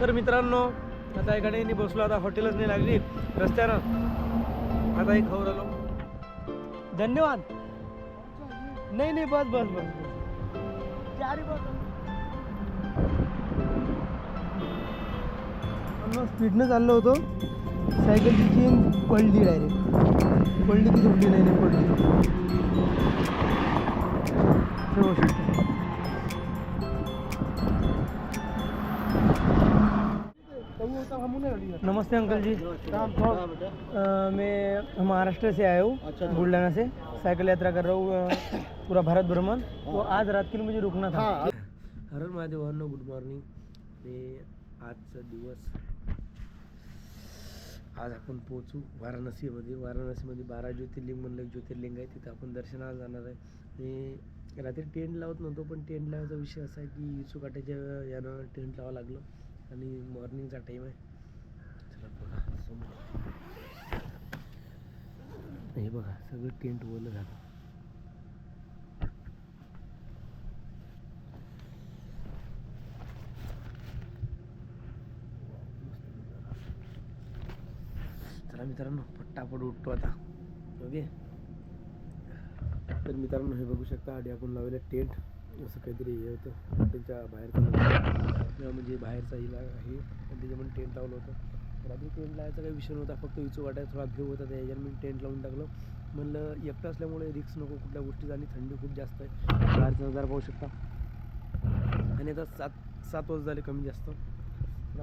तर मित्रांनो आता एका ठिकाणी बसलो आता हॉटेलच नाही लागली रस्त्यानं. आता एक खबर आलो. धन्यवाद. नाही नाही बस बस बस चारी बस. स्पीडनं चाललो होतो. सायकलची चेन पडली डायरेक्ट पडली की झोपली नाही नाही पडली नमस्ते अंकल जी अ, मैं महाराष्ट्र से आया हूँ अच्छा। बुल्ढाना से। साइकिल यात्रा कर रहा हूँ पूरा भारत भ्रमण। तो आज रात के लिए मुझे रुकना था। हर महादेवांनो गुड मॉर्निंग। मी आजचा दिवस। आज आपण पोचू वाराणसीमध्ये. वाराणसीमध्ये बारा ज्योतिर्लिंग म्हणलं एक ज्योतिर्लिंग आहे तिथं आपण दर्शनाला जाणार आहे. आणि रात्री टेंट लावत नव्हतो पण टेंट लावायचा विषय असा आहे की इचू काट्याच्या यानं टेंट लावावं लागलं. आणि मॉर्निंगचा टाईम आहे. हे बघा सगळं टेंट ओलं झालं. चला मित्रांनो पट्टापट उठतो आता. ओके तर मित्रांनो हे बघू शकता आधी आपण लावलेलं टेंट. असं काहीतरी हे होतं. हॉटेलच्या बाहेरचं म्हणजे बाहेरचा हिला आहे. त्याच्यामध्ये टेंट लावलं होतं. तर टेंट लावायचा काही विषय नव्हता फक्त विचू वाटायचा थोडा भेव होता त्या मी टेंट लावून टाकलं. म्हणलं एकटं असल्यामुळे रिक्स नको कुठल्या गोष्टीचा आणि थंडी खूप जास्त आहे. बाहेरचा नजारा पाहू शकता. आणि आता सात सात वाजता झाले कमी जास्त.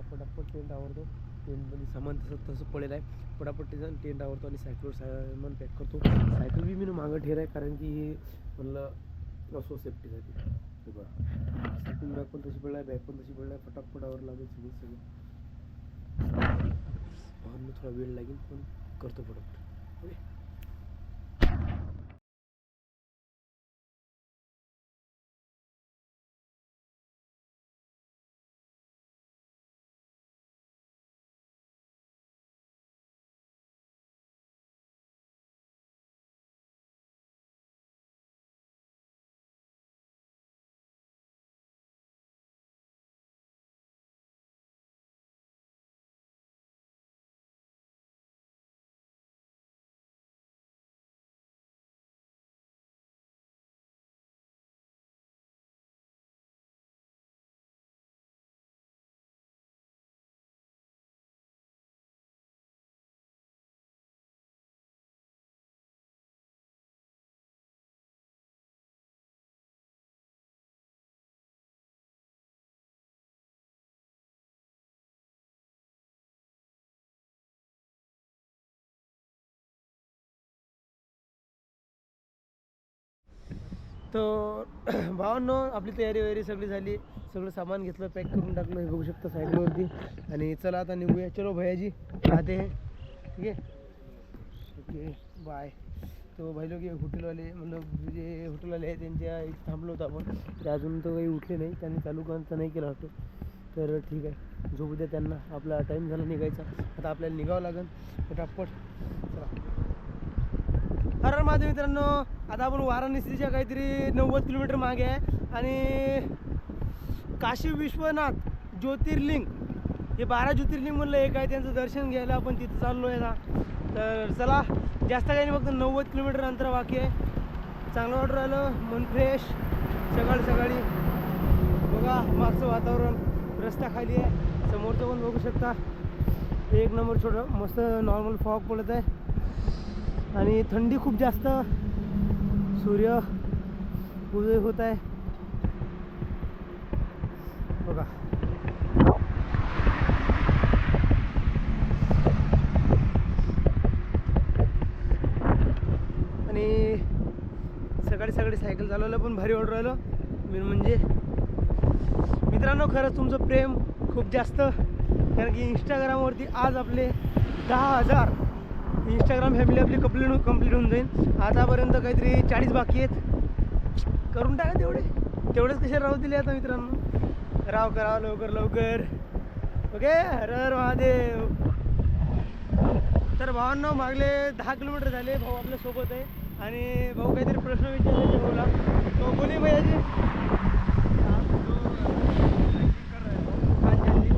पटापट टेंट आवडतो टेंटमध्ये सामान तसं तसं पडेल आहे. पटापट त्याचं टेंट आवडतो आणि सायकलवर सामान पॅक करतो. सायकल बी मी मागं ठेर आहे कारण की हे म्हणलं असो सेफ्टीसाठी हे बघा सायकल बॅग पण तशी पडला आहे बॅग पण तशी पडला आहे. फटाफट आवर लागेल सगळं सगळं. पाहून थोडा वेळ लागेल पण करतो फटाफट. ओके तर भावांनो आपली तयारी वगैरे सगळी झाली. सगळं सामान घेतलं पॅक करून टाकलं. हे बघू शकता सायकलवरती आणि चला आता निघूया. चलो भैयाजी आते हैं. ठीक आहे? ओके बाय तो भाई लोक हॉटेलवाले मतलब जे हॉटेलवाले आहे त्यांच्या इथे थांबलो होतो आपण. तर अजून तर काही उठले नाही. त्यांनी चालू करायचं नाही केलं वाटतं तर ठीक आहे. झोपू द्या त्यांना. आपला टाईम झाला निघायचा. आता आपल्याला निघावं लागेल. पटापट. चला. हर हर मित्रांनो आता आपण वाराणसीच्या काहीतरी नव्वद किलोमीटर मागे आहे आणि काशी विश्वनाथ ज्योतिर्लिंग हे बारा ज्योतिर्लिंग म्हणलं एक आहे त्यांचं दर्शन घ्यायला आपण तिथं चाललो आहे ना तर चला जास्त काही नाही फक्त नव्वद किलोमीटर अंतर बाकी आहे. चांगलं वाटून राहिलं मन फ्रेश सकाळी सकाळी. बघा मागचं वातावरण रस्ता खाली आहे. समोरचं पण बघू शकता. एक नंबर छोटं मस्त नॉर्मल फॉग पडत आहे. आणि थंडी खूप जास्त. सूर्य उदय होत आहे. बघा. आणि सकाळी सकाळी सायकल चालवलं पण भारी ऑर्डर राहिलं. मी म्हणजे मित्रांनो खरंच तुमचं प्रेम खूप जास्त. कारण की इंस्टाग्रामवरती आज आपले दहा हजार इंस्टाग्राम फॅमिली आपली कंप्लीट कंप्लीट होऊन जाईल. आतापर्यंत काहीतरी चाळीस बाकी आहेत. करून टाका तेवढे. तेवढेच कसे राहू दिले आता मित्रांनो. राव करा लवकर लवकर. ओके? हर हर महादेव. तर भावांना मागले दहा किलोमीटर झाले. भाऊ आपल्यासोबत आहे. आणि भाऊ काहीतरी प्रश्न विचारले भाऊला तो बोली म्हणजे हाँ जी, हाँ जी.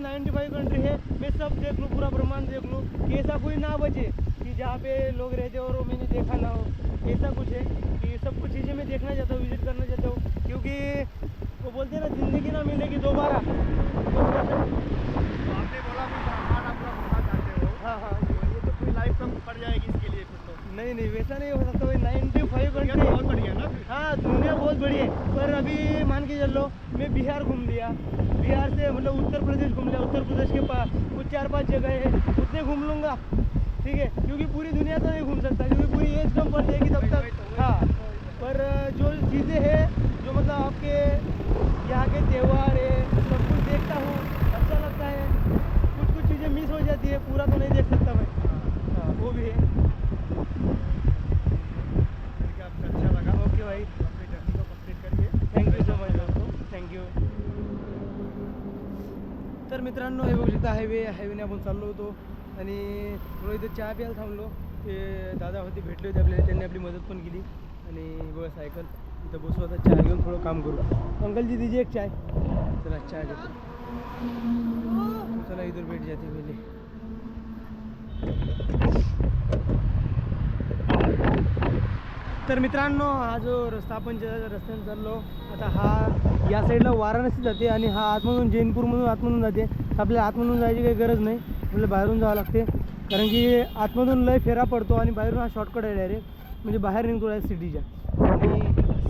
ये सब देख लो पूरा ब्रह्मांड देख लो कि ऐसा कोई ना बचे कि जहाँ पे लोग रहते हो और वो मैंने देखा ना हो ऐसा कुछ है कि सब कुछ चीज़ें मैं देखना चाहता हूँ विजिट करना चाहता हूँ क्योंकि वो बोलते हैं ना ज़िंदगी ना मिलेगी दोबारा तो वैसे- तो आपने बोला कि पहाड़ आप लोग घूमना चाहते हो हाँ हाँ तो ये तो पूरी लाइफ कम पड़ जाएगी इसके लिए फिर तो नहीं नहीं वैसा नहीं हो सकता भाई नाइन्टी फाइव ये तो बहुत बढ़िया ना फिर हाँ दुनिया बहुत बड़ी है पर अभी मान के चल लो मैं बिहार घूम लिया बिहार से मतलब उत्तर प्रदेश घूम लिया उत्तर प्रदेश के पास कुछ चार पांच जगह है उतने घूम लूँगा ठीक है क्योंकि पूरी दुनिया तो नहीं घूम सकता क्योंकि पूरी एज कम पड़ जाएगी तब वही- वही तक तो, वही हाँ तो। पर जो चीज़ें हैं जो मतलब आपके यहाँ के त्यौहार है सब कुछ देखता हूँ अच्छा लगता है। कुछ कुछ चीज़ें मिस हो जाती है पूरा तो नहीं देख सकता मैं। हाँ वो भी है। आपको अच्छा लगा। ओके भाई। अपनी जर्नी को कंप्लीट करिए थँक्यू सो मच दोस्तो। थँक्यू तर मित्रांनो हे बघू शकता हायवे हायवेने आपण चाललो होतो. आणि थोडं इथे चहा प्यायला थांबलो. ते दादा होते भेटले होते आपल्याला. त्यांनी आपली मदत पण केली. आणि बघा सायकल. इथं बसू आता चहा घेऊन थोडं काम करू. अंकल जी दीजिए एक चाय चला चहा घेतो. चला इधर भेट जाते पहिले तर मित्रांनो हा जो रस्ता आपण ज्या रस्त्याने चाललो आता हा या साईडला वाराणसी जाते आणि हा आतमधून जैनपूरमधून आतमधून जाते. आपल्याला आतमधून जायची काही गरज नाही. आपल्याला बाहेरून जावं लागते. कारण की आतमधून लय फेरा पडतो आणि बाहेरून हा शॉर्टकट आहे डायरेक्ट म्हणजे बाहेर निघतो आहे सिटीच्या आणि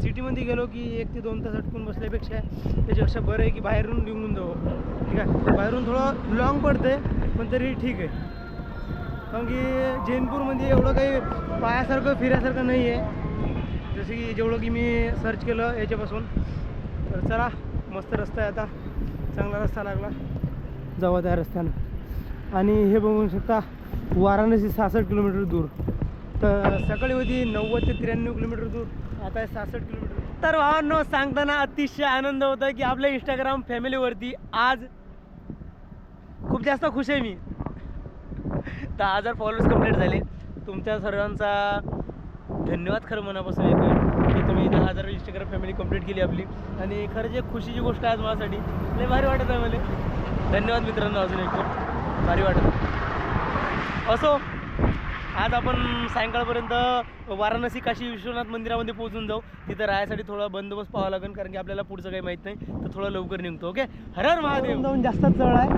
सिटीमध्ये गेलो की एक ते दोन तास अटकून बसल्यापेक्षा त्याच्यापेक्षा बरं आहे की बाहेरून निघून जाऊ ठीक आहे? बाहेरून थोडं लॉंग पडते पण तरी ठीक आहे. कारण की जैनपूरमध्ये एवढं काही पायासारखं फिरायसारखं नाही आहे जसं की जेवढं की मी सर्च केलं याच्यापासून. तर चला मस्त रस्ता आहे आता. चांगला रस्ता लागला. जावा त्या रस्त्यानं. आणि हे बघू शकता वाराणसी सहासष्ट किलोमीटर दूर. तर सकाळी होती नव्वद ते त्र्याण्णव किलोमीटर दूर. आता आहे सहासष्ट किलोमीटर. तर भावांनो सांगताना अतिशय आनंद होत आहे की आपल्या इंस्टाग्राम फॅमिलीवरती आज खूप जास्त खुश आहे मी. दहा हजार फॉलोअर्स कंप्लीट झाले तुमच्या सर्वांचा धन्यवाद खरं मनापासून येतो की तुम्ही दहा हजार इंस्टाग्राम फॅमिली कंप्लीट केली आपली. आणि खरं जे खुशीची गोष्ट आहे आज माझ्यासाठी लय भारी वाटत आहे मला. धन्यवाद मित्रांनो अजून एक भारी वाटत असो आज आपण सायंकाळपर्यंत वाराणसी काशी विश्वनाथ मंदिरामध्ये पोहोचून जाऊ. तिथं राहायसाठी थोडा बंदोबस्त पाहावा लागेल कारण की आपल्याला पुढचं काही माहीत नाही. तर थोडं लवकर निघतो ओके? हर हर महादेव. जाऊन जास्तच चढ आहे.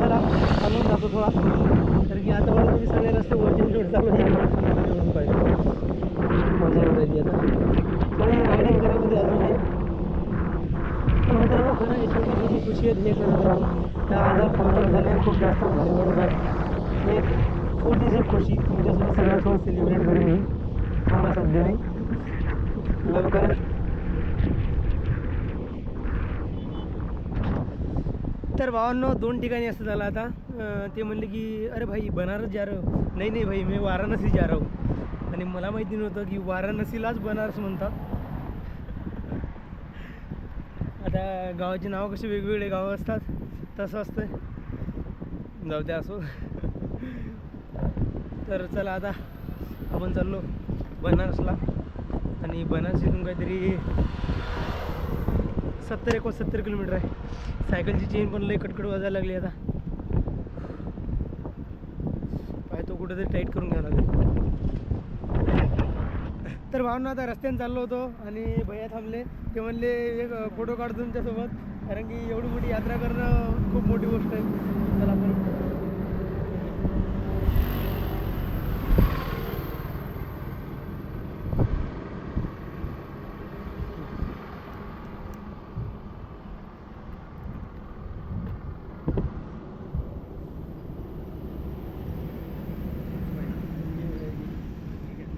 चला चालून जातो थोडा. कारण की आता तुम्ही सगळे रस्ते वरचे जोड चालू पाहिजे मजा येऊन राहिली आता. थोडी रायडिंग करायमध्ये अजून आहे. खुशी आहे हे करत त्या झाले खूप जास्त छोटीशी खुशी. तुमच्यासोबत सगळ्यांसोबत सेलिब्रेट करेन मी मला सध्या. नाही लवकरच तर भावांनो दोन ठिकाणी असं झालं आता. ते म्हणले की अरे भाई बनारस जा रहा हो. नाही नाही भाई मी वाराणसी जा रहा हूँ. आणि मला माहिती नव्हतं की वाराणसीलाच बनारस म्हणतात. आता गावाची नावं कशी वेगवेगळे गावं असतात तसं असतं जाऊ द्या असो. तर चला आता आपण चाललो बनारसला. आणि बनारस इथून काहीतरी सत्तर एकोणसत्तर किलोमीटर आहे. सायकलची चेन पण लई कटकट वाजायला लागली आता. पाय तो कुठेतरी टाईट करून घ्यावा लागेल. तर भावना आता रस्त्याने चाललो होतो आणि भैया थांबले. ते म्हणले एक फोटो काढ तुमच्यासोबत. कारण की एवढी मोठी यात्रा करणं खूप मोठी गोष्ट आहे. चला आपण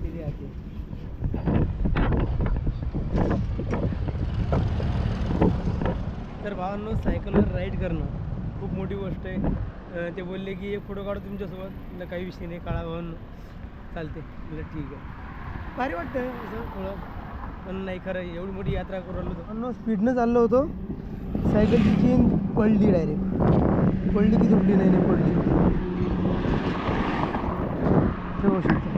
दिली आते. तर भावांनो सायकलवर राईड करणं. खूप मोठी गोष्ट आहे. ते बोलले की एक फोटो काढू तुमच्यासोबत. काही विषय नाही काळा भावांनो चालते. म्हटलं ठीक आहे. भारी वाटतं असं थोडं. पण नाही खरं एवढी मोठी यात्रा करू आलो होतो. स्पीडनं चाललो होतो. सायकलची चेन पडली डायरेक्ट पडली की तुटली नाही नाही पडली. ठेवू शकतो.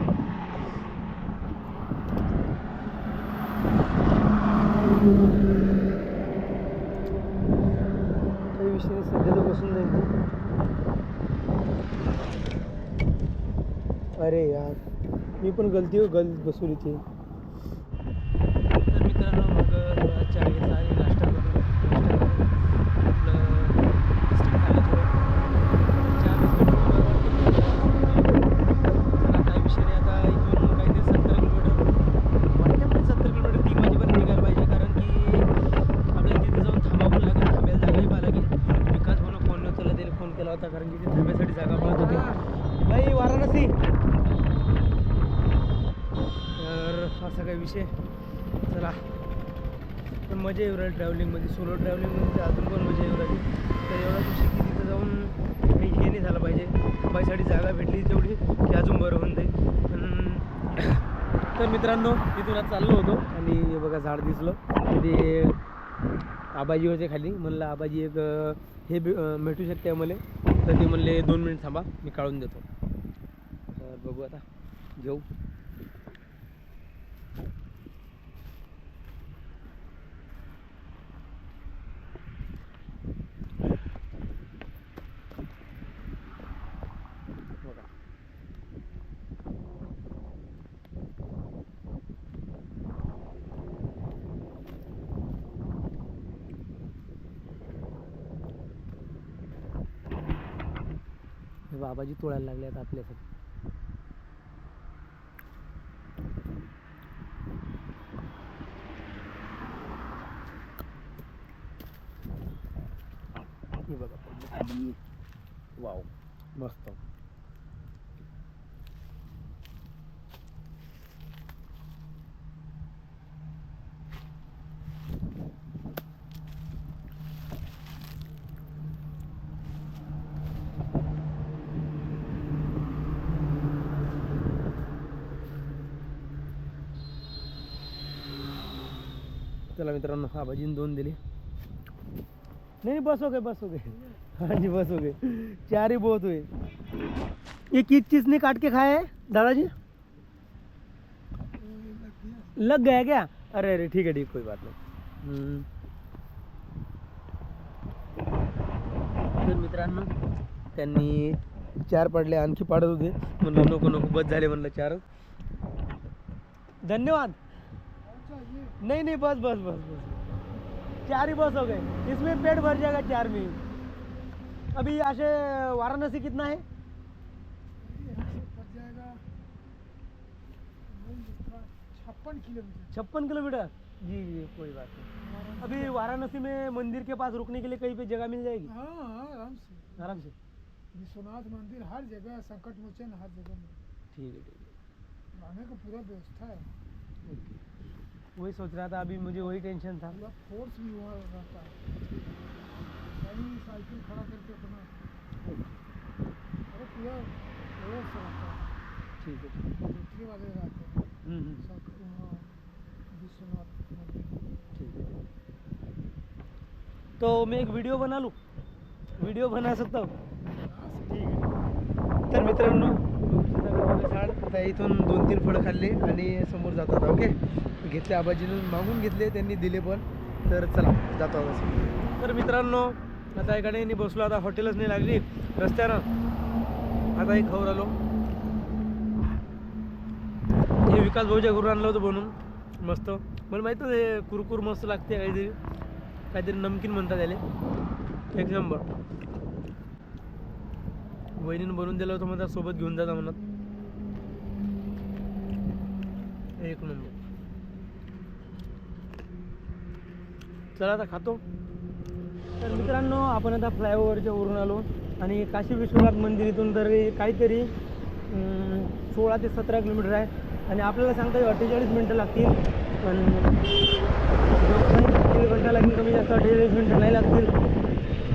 काही विषय बसून जाईल अरे यार मी पण गलती हो गल बसवली ती सोलो ट्रॅव्हलिंग म्हणजे अजून पण मजा येऊ लागली. तर एवढा विषय की तिथं जाऊन काही हे नाही झालं पाहिजे. बाईसाठी जागा भेटली तेवढी की अजून बरं होऊन जाईल. पण तर मित्रांनो तिथून आज चाललो होतो आणि बघा झाड दिसलं. ते आबाजी होते खाली म्हणलं आबाजी एक हे भेटू शकते मला तर ते म्हणले दोन मिनिट थांबा मी काढून देतो. तर बघू आता घेऊ बघा हे बाबाजी तोडायला लागले आता आपल्यासाठी हे बघा. वाव मस्त चला मित्रांनो आबाजीने दोन दिली. नाही बस हो गए बस हो गए. हाँ जी बस हो गए. चार ही बहुत हुए. ये किस चीज ने काट के खाया है दादाजी? लग गया क्या? अरे अरे ठीक है ठीक कोई बात नाही. हम्म. तर मित्रांनो त्यांनी चार पडले आणखी पाडत होते. म्हणलं नको नको बस झाले म्हणलं चार धन्यवाद. नहीं नहीं बस बस बस बस। चार ही बस हो गए। इसमें पेट भर जाएगा चार में अभी यहाँ से वाराणसी कितना है? छप्पन किलोमीटर। छप्पन किलोमीटर? जी जी कोई बात नहीं। अभी वाराणसी में मंदिर के पास रुकने के लिए कहीं पे जगह मिल जाएगी? हाँ हाँ आराम से। आराम से। विश्वनाथ मंदिर हर जगह संकट मोचन हर जगह ठीक है ठीक है। रहने का पूरा व्यवस्था है। ओके। वही सोच रहा था अभी मुझे वही टेंशन था। फोर्स भी वहाँ रहता है साइकिल खड़ा करके अपना अरे पूरा फोर्स रहता है ठीक है। ठीक मिलिट्री वाले रहते हैं। विश्वनाथ ठीक है। तो मैं एक वीडियो बना लूँ? वीडियो बना सकता हूँ? ठीक आहे तर मित्रांनो झाड आता इथून दोन तीन फळं खाल्ले आणि समोर जातो आता ओके घेतले आबाजीनं मागून घेतले त्यांनी दिले पण. तर चला जातो आता. तर मित्रांनो आता एका नाही बसलो आता हॉटेलच नाही लागली रस्त्यानं. आता एक खबर आलो. हे विकास भाऊच्या घरून आणलं होतं बनून. मस्त. मला माहिती हे कुरकुर मस्त लागते काहीतरी. काहीतरी नमकीन म्हणतात त्याले एक नंबर. वहिनीनं बनवून दिलं होतं म्हणतात सोबत घेऊन जाता म्हणत. एक नंबर. चला आता खातो. तर मित्रांनो आपण आता फ्लायओव्हरच्या वरून आलो. आणि काशी विश्वनाथ मंदिर इथून तर काहीतरी सोळा ते सतरा किलोमीटर आहे. आणि आपल्याला सांगता अठ्ठेचाळीस मिनटं लागतील. पण दीड घंटा लागेल कमी जास्त अठ्ठेचाळीस मिनटं नाही लागतील.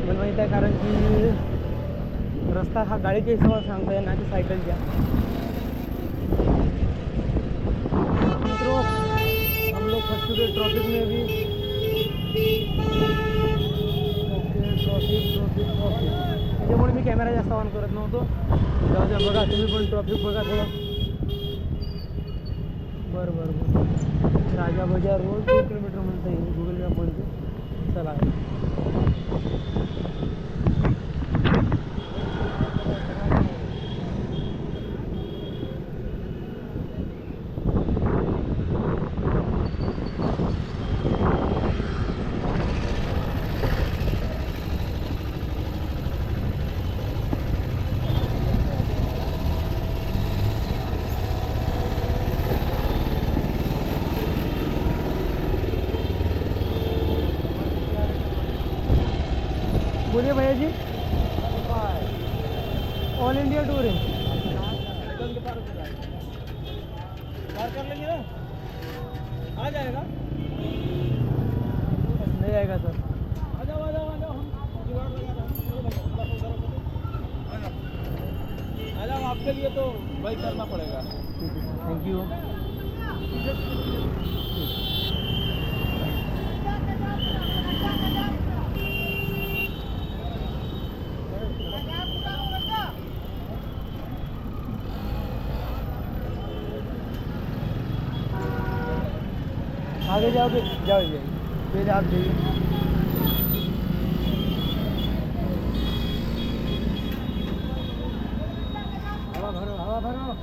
मला माहीत आहे कारण की रस्ता हा गाडीच्या हिशोबात सांगता येईल ना की सायकलच्या. मित्रों हम लोग फर्स्ट ट्रॉफिक में भी त्याच्यामुळे मी कॅमेरा जास्त ऑन करत नव्हतो. जाऊ बघा तुम्ही पण ट्रॉफिक बघा थोडं. बरं बरं बरं. राजा बजार रोड दोन किलोमीटर म्हणता येईल गुगल मॅप म्हणते चला बोलिए भैया जी ऑल इंडिया टूर है पार कर लेंगे ना आ जाएगा नहीं आएगा सर आ जाओ आ जाओ आ जाओ हम जुगाड़ लगा रहे हैं आ जाओ। आ जाओ आपके लिए तो वही करना पड़ेगा ठीक है थैंक यू आगे जाओगे जाओ जाइए फिर आप जाइए हवा भरो हवा भरो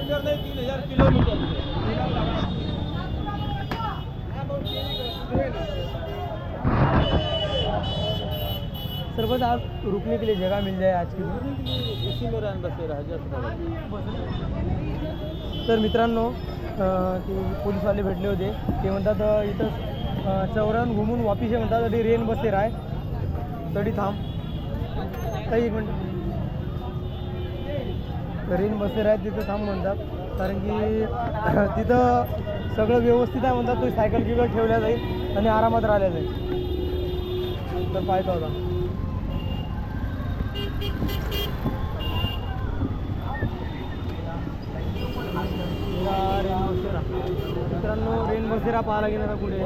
तीन हजार तीन हजार किलोमीटर. सर बस आप रुकने के लिए जगह मिल जाए आज की दिन इसी में रहन बसेरा है तर मित्रांनो ते पोलीसवाले भेटले होते. ते म्हणतात इथं अं, घुमून वापिस आहे म्हणतात तरी रेन बसेर आहे तरी थांब. काही एक मिनटं. रेन बसेर आहेत तिथं थांब म्हणतात. कारण की तिथं सगळं व्यवस्थित आहे म्हणतात तो सायकल गिकल ठेवल्या जाईल आणि आरामात राहिल्या जाईल. तर पाहायचा होता रेन बसेरा मित्रांनो रेन बसेरा पाहायला गेला ना कुठे?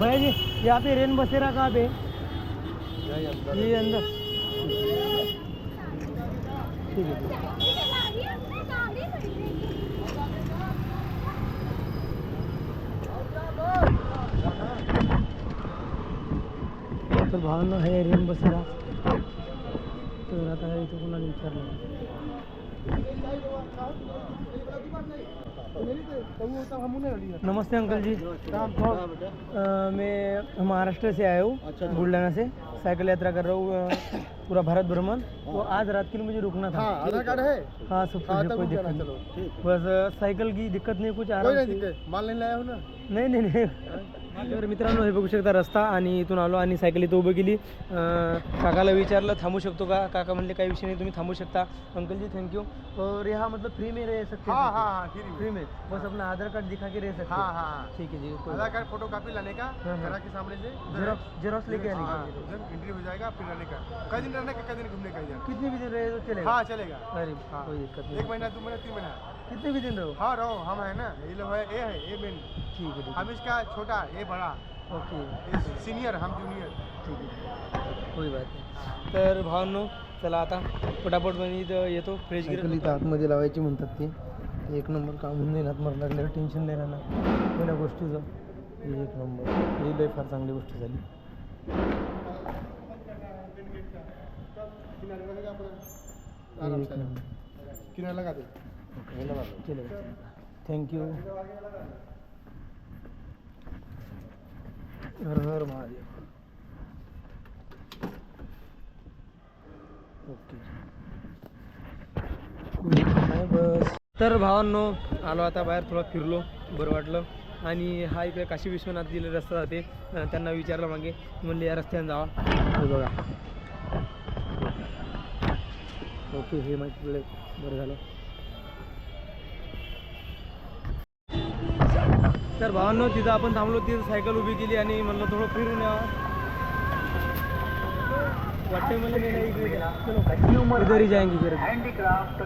भैया जी, यहाँ पे रेन बसेरा कहाँ पे? है? ये अंदर। ठीक है है। तर भावना आहे रेन बसेरा। तर आता इथं कोणाला विचारलं नमस्ते अंकल जी। अ, मैं महाराष्ट्र से आया हूँ अच्छा। बुल्ढाना से। साइकिल यात्रा कर रहा हूँ पूरा भारत भ्रमण तो आज रात के लिए मुझे रुकना था। हाँ आधार कार्ड है? हाँ सब हाँ कुछ कोई दिक्कत नहीं। बस साइकिल की दिक्कत नहीं कुछ नहीं से। माल नहीं लाया हो ना? नाही नाही नाही। तर मित्रांनो हे बघू शकता रस्ता आणि इथून आलो आणि सायकल इथं उभं केली. काकाला विचारलं थांबू शकतो का? काका म्हणले काही विषय नाही तुम्ही थांबू शकता. अंकल जी थैंक यू और यहाँ मतलब फ्री में रह सकते हैं हाँ हाँ? हाँ फ्री में। फ्री में. बस अपना आधार कार्ड दिखा के रह सकते हाँ। हैं। हाँ हाँ। ठीक है जी आधार कार्ड फोटो कॉपी लाने का हाँ, हाँ। घरा के सामने से। जेरोक्स लेके आने हाँ, का एंट्री हो जाएगा फिर रहने का। कई दिन रहने का कई दिन घूमने का कितने भी दिन रहे तो चलेगा। हाँ चलेगा। अरे हाँ। कोई दिक्कत एक नहीं महीना दो महीना तीन महीना। कितने भी दिन रहो। हाँ रहो हम है ना ये लोग है ये है ये मेन ठीक है हम इसका छोटा ये बड़ा। है ओके सीनियर हम जूनियर ठीक आहे कोई बात नाही। तर भावांनो चला आता। पटापट इथं येतो फ्रेश गिर इथं आतमध्ये लावायची म्हणतात ते. एक नंबर काम होऊन जाईल आतमध्ये लागल्यावर टेन्शन नाही राहणार. कोण्या गोष्टीचं? हे एक नंबर. ही लय फार चांगली गोष्ट झाली. हे एक नंबर. किनारा लगा thank you Har Har Mahadev okay बस तर भावांनो आलो आता बाहेर थोडं फिरलो बरं वाटलं. आणि हा इकडे काशी विश्वनाथ दिले रस्ता जाते त्यांना विचारलं मागे. म्हणले या रस्त्याने जावा. बघा. ओके हे माहिती बरं झालं. तर भावांनो तिथं आपण थांबलो तिथं सायकल उभी केली आणि म्हणलं थोडं फिरून यावं. वाटते मला मी नाही ही हैंडीक्राफ्ट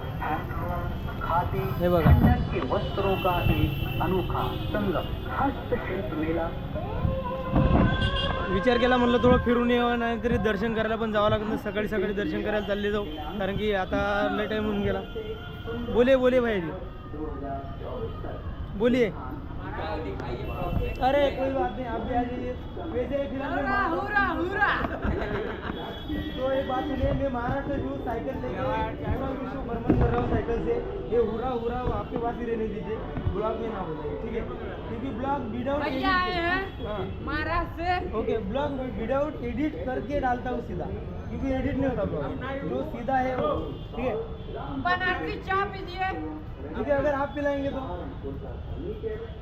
खादी हे बघा. लंदन के वस्त्रों का एक अनोखा संगम. हस्तशिल्प मेला. विचार केला म्हणलं थोडं फिरून यावं नाही तरी दर्शन करायला पण जावं लागत. सकाळी सकाळी दर्शन करायला चालले जाऊ. कारण की आता लय टाईम होऊन गेला. बोले बोले भाई. जी बोलिए अरे कोई बात नहीं आप भी आ जाइए। वैसे तो एक बात सुनिए मैं महाराष्ट्र से हूँ साइकिल लेके भ्रमण कर रहा हूँ साइकिल से। ये हुरा हुरा आपके पास ही रहने दीजिए। ब्लॉग में ना बोलिए ठीक है? क्योंकि ब्लॉग विदाउट आए हैं Maharashtra okay blog without edit करके डालता हूँ सीधा। क्योंकि एडिट नहीं होता ब्लॉग जो सीधा है वो ठीक है? बनारसी चाय पीजिए। क्योंकि अगर आप पिलाएँगे तो।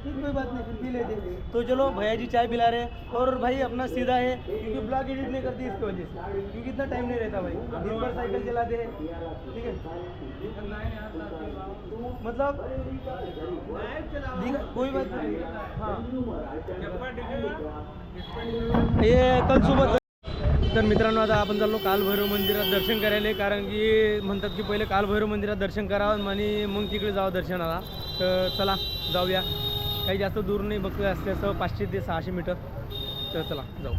ठीक कोई बात नहीं फिर पी लेते तो चलो भैया जी चाय पिला रहे हैं और भाई अपना सीधा है क्योंकि ब्लॉग एडिट नहीं करती इसकी वजह से। क्योंकि इतना टाइम नहीं रहता भाई। दिन भर साइकिल चलाते हैं। ठीक है? मतलब कोई बात नहीं। हाँ। ये कल सुबह तर मित्रांनो आता आपण चाललो कालभैरव मंदिरात दर्शन करायला. कारण की म्हणतात की पहिले कालभैरव मंदिरात दर्शन करावं आणि मग तिकडे जावं दर्शनाला. तर चला जाऊया. काही जास्त दूर नाही बघतो असते असं पाचशे ते सहाशे मीटर. तर चला जाऊ.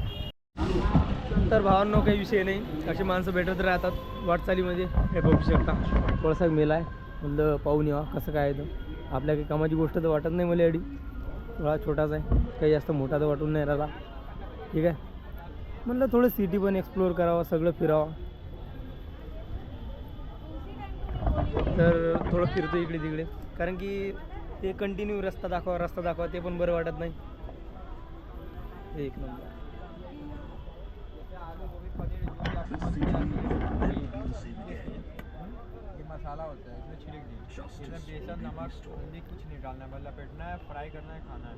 तर भावांनो काही विषय नाही. अशी माणसं भेटत राहतात वाटचालीमध्ये. हे बघू शकता. थोडासा मेला आहे. म्हणलं पाहून यावा कसं काय तर आपल्या काही कामाची गोष्ट तर वाटत नाही मला एडी थोडा छोटाच आहे. काही जास्त मोठा तर वाटून नाही राहिला. ठीक आहे? म्हणलं थोडं सिटी पण एक्सप्लोअर करावं सगळं फिरावं. तर थोडं फिरतो इकडे तिकडे कारण की ते कंटिन्यू रस्ता दाखवा रस्ता दाखवा ते पण बरं वाटत नाही. एक नंबर. ये मसाला होता है इसमें छिड़क दिए इसमें बेसन नमक हल्दी कुछ नहीं डालना है बस लपेटना है फ्राई करना है खाना है।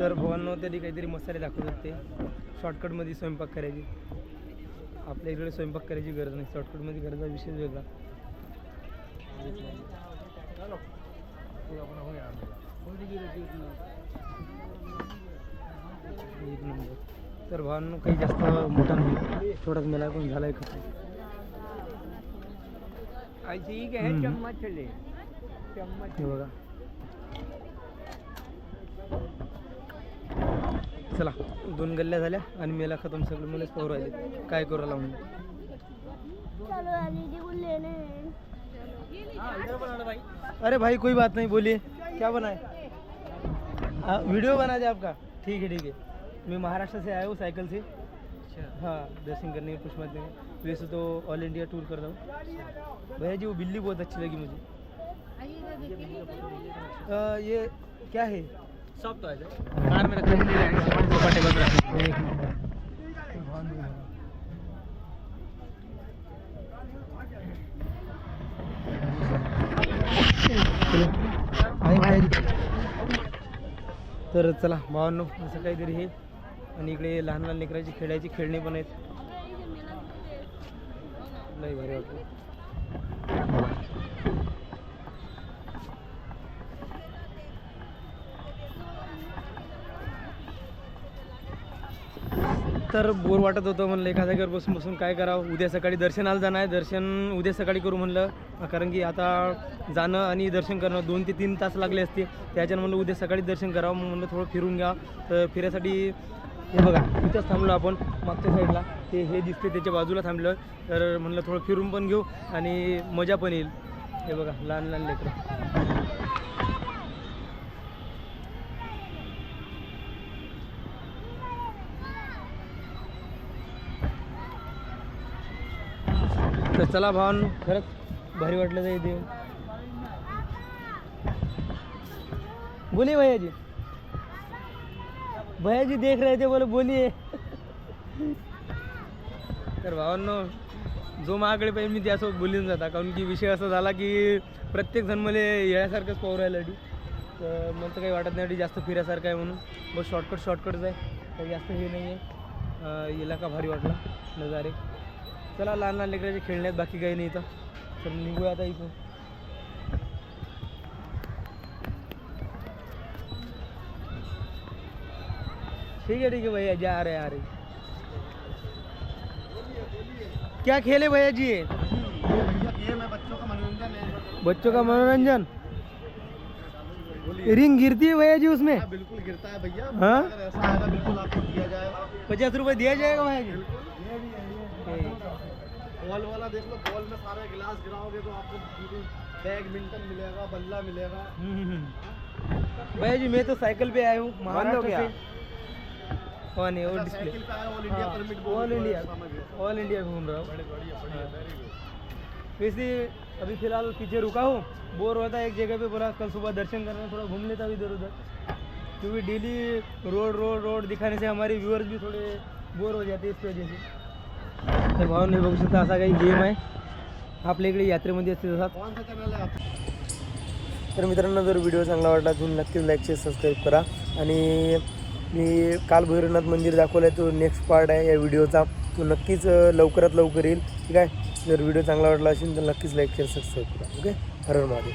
तर भवांनो तरी काहीतरी मसाले दाखवतात ते शॉर्टकटमध्ये स्वयंपाक करायची. आपल्या इकडे स्वयंपाक करायची गरज नाही. शॉर्टकटमध्ये गरज आहे विशेष वेगळा. एक नंबर. तर भावांनो काही जास्त मोठा नाही. थोडाच मला पण झाला आहे खर्च ठीक है, चम्मच ले चम्मच हे बघा. चला. दोन गल्ल्या झाल्या आणि मेला खतम सगळे. मलाच पाहू राहिले. काय करू राहिला अरे भाई कोई बात नहीं बोलिए क्या बनाए? हाँ, वीडियो बना दे आपका. ठीक है ठीक है. मैं महाराष्ट्र से आया हूँ साइकिल से. हाँ दर्शन करने पुष्पा में वैसे तो ऑल इंडिया टूर कर रहा हूँ. भैया जी वो बिल्ली बहुत अच्छी लगी मुझे. अ, ये क्या है? तर चला भावांनो असं काहीतरी हे. आणि इकडे लहान लहान लेकराची खेळायची खेळणी पण आहेत. नाही भारी वाटतं तर बोर वाटत होतं म्हणलं एका जागेवर बसून बसून काय करावं? उद्या सकाळी दर्शनाला जाणं आहे दर्शन उद्या सकाळी करू म्हणलं. कारण की आता जाणं आणि दर्शन करणं दोन ते तीन तास लागले असते. त्याच्यानं म्हणलं उद्या सकाळी दर्शन करावं मग म्हणलं थोडं फिरून घ्या. तर फिरायसाठी हे बघा इथंच थांबलो आपण मागच्या साईडला ते हे दिसते त्याच्या बाजूला थांबलं. तर म्हणलं थोडं फिरून पण घेऊ आणि मजा पण येईल. हे बघा लहान लहान लेकरं. तर चला भावन खरंच भारी वाटलं जाईल देव. बोली भैया जी भैया जी देख रहे थे बोले बोलिए. तर भावांनो जो महागडे पाहिजे मी त्यासोबत बोलून जाता. कारण की विषय असा झाला की प्रत्येक जण मला येण्यासारखंच पाहू राहिलं तर मला तर काही वाटत नाही अडी जास्त फिरायसारखं आहे म्हणून. बस शॉर्टकट शॉर्टकटच आहे काही जास्त हे नाही आहे इलाका भारी वाटला नजारे. चला लहान लहान लेकराचे खेळण्यात बाकी काही नाही तर निघूया आता इथून. ठीक है ठीक है भैया जा रहे आ रहे क्या खेल है भैया जी ये? बच्चों का मनोरंजन। है बच्चों का मनोरंजन रिंग गिरती है भैया जी उसमें बिल्कुल गिरता है भैया। हाँ? ऐसा आएगा बिल्कुल आपको दिया जाएगा। पचास रुपए दिया जाएगा भैया जी बॉल वाला देख लो बॉल में सारे गिलास गिराओगे तो आपको बैडमिंटन मिलेगा बल्ला मिलेगा। हम्म। भैया जी मैं तो साइकिल पे आया हूँ महाराष्ट्र क्या? से हाँ डिस्प्ले पे आया all India permit all India all India घूम रहा हूँ। वैसे अभी फ़िलहाल पीछे रुका हूँ बोर होता है एक जगह पे बोला कल सुबह दर्शन करना थोड़ा घूम लेता इधर उधर। क्योंकि डेली रोड रोड रोड दिखाने से हमारे व्यूअर्स भी थोडे बोर हो जाते हैं इस वजह से। तर भाऊ नाही बघू शकता असा काही गेम आहे. आपल्या इकडे यात्रेमध्ये असते तसा. तर मित्रांनो जर व्हिडिओ चांगला वाटला तुम्ही नक्कीच लाईक शेअर सबस्क्राईब करा. आणि मी काल भैरवनाथ मंदिर दाखवलं आहे तो नेक्स्ट पार्ट आहे या व्हिडिओचा तो नक्कीच लवकरात लवकर येईल. ठीक आहे? जर व्हिडिओ चांगला वाटला असेल तर नक्कीच लाईक शेअर सबस्क्राईब करा. ओके हर हर महादेव.